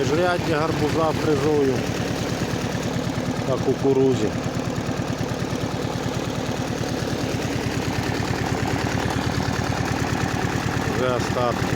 Міжряддя гарбуза фризую та кукурузі. Вже остатки.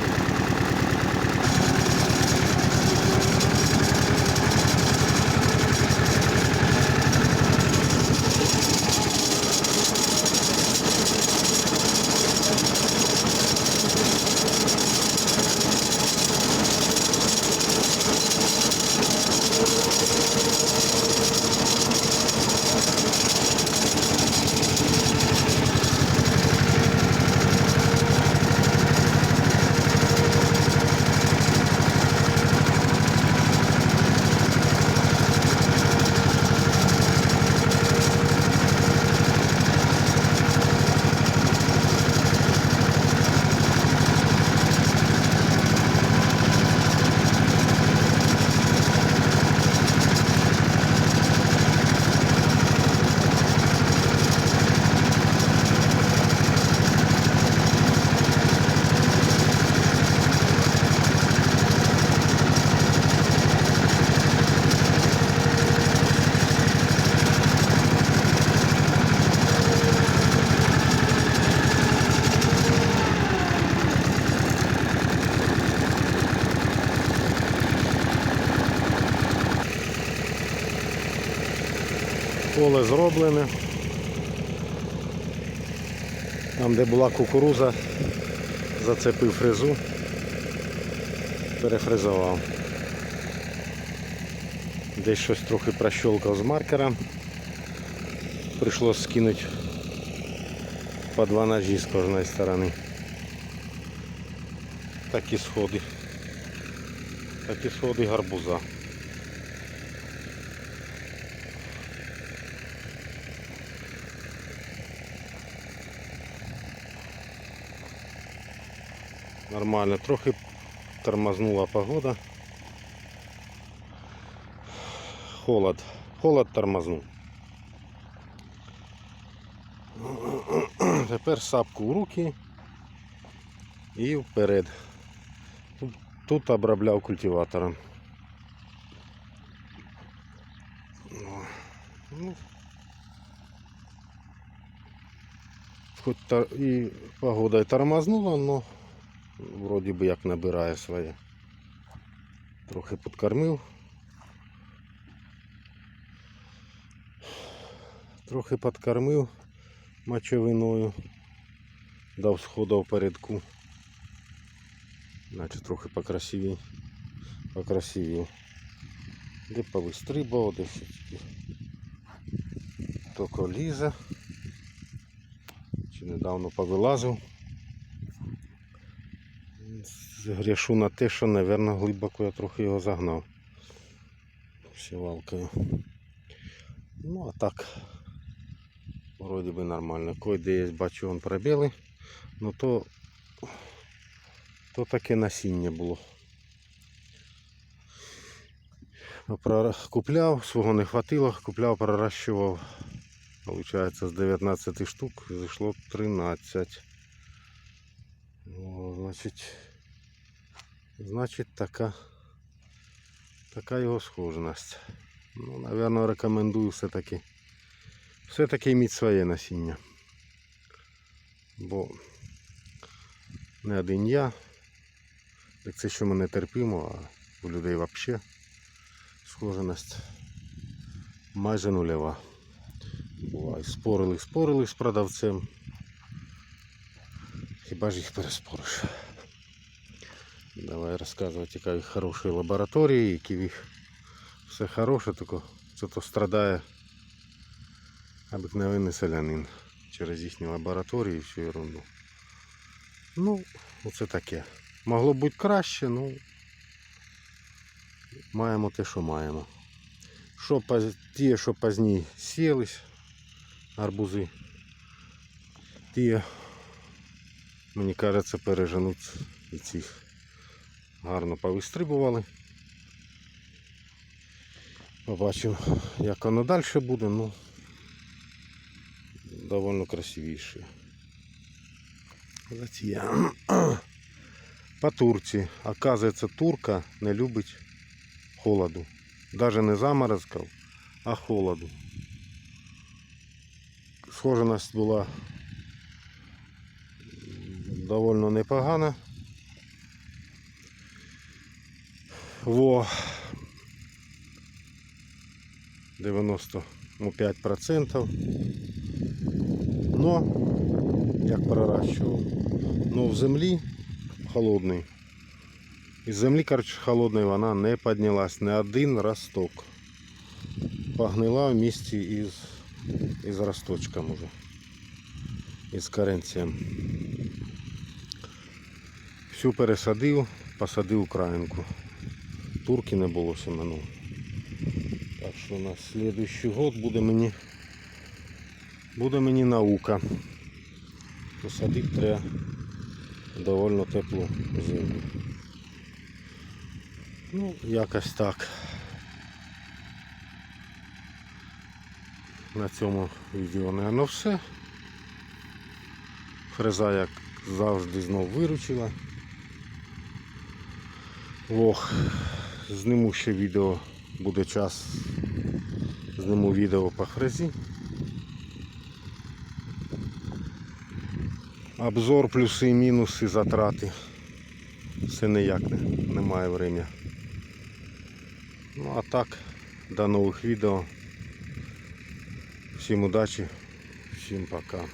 Поле зроблене. Там, де була кукуруза, зацепив фрезу, перефрезував. Десь щось трохи прощолкав з маркера. Прийшлося скинути по два ножі з кожної сторони. Такі сходи. Такі сходи гарбуза. Нормально, трохи тормознула погода. Холод. Холод тормознув. Тепер сапку в руки і вперед. Тут, тут обробляв культиватором. Ну, Хоч та і погода і тормознула, но вроді би як набирає своє. Трохи підкормив. Трохи підкормив мочовиною. Дав сходу впередку. Значить трохи покрасивій. Покрасивій. Де повистрибував, де. Тільки лізе. Чи недавно повилазив. Грішу на те, що, мабуть, глибоко я трохи його загнав. Сівалкою. Ну а так, вроді би нормально. Кой-де є, бачу, вон пробіли. Ну то, то таке насіння було. Купляв, свого не хватило, купляв, пророщував. Получається, з 19 штук зайшло 13. О, значить, значить така, така його схожість. Ну, напевно, рекомендую все-таки все-таки мати своє насіння. Бо не один я, так це що ми не терпимо, а у людей взагалі схоженість майже нульова. Буває, спорили, спорили з продавцем. Хіба ж їх переспориш? Давай розказувати, яка хороші лабораторії, які їх все хороше, тільки що то страдає обикновенний селянин через їхні лабораторії і всю ерунду. Ну, оце таке. Могло бути краще, ну маємо те, що маємо. Що поз- ті, що пізніше сілись, арбузи, ті, мені кажеться, переженуть і цих гарно повистрибували. Побачимо, як воно далі буде, ну довольно красивіше. Затія. По турці. Оказується, турка не любить холоду. Даже не заморозків, а холоду. Схоженість була довольно непогана. Во 95%. Но, як проращував, но в землі холодний. Із землі, коротше, холодної вона не піднялась не один росток. Погнила в місті із, із росточком уже. Із каренцієм. Всю пересадив, посадив українку. Турки не було семену. Так що на слідуючий год буде мені буде мені наука. Посадити треба довольно теплу землю. Ну, якось так. На цьому відео, наверное, все. Фреза, як завжди, знов виручила. Ох, зніму ще відео, буде час. Зніму відео по фрезі. Обзор, плюси, мінуси, затрати. Все ніяк не, немає времени. Ну а так, до нових відео. Всім удачі, всім пока.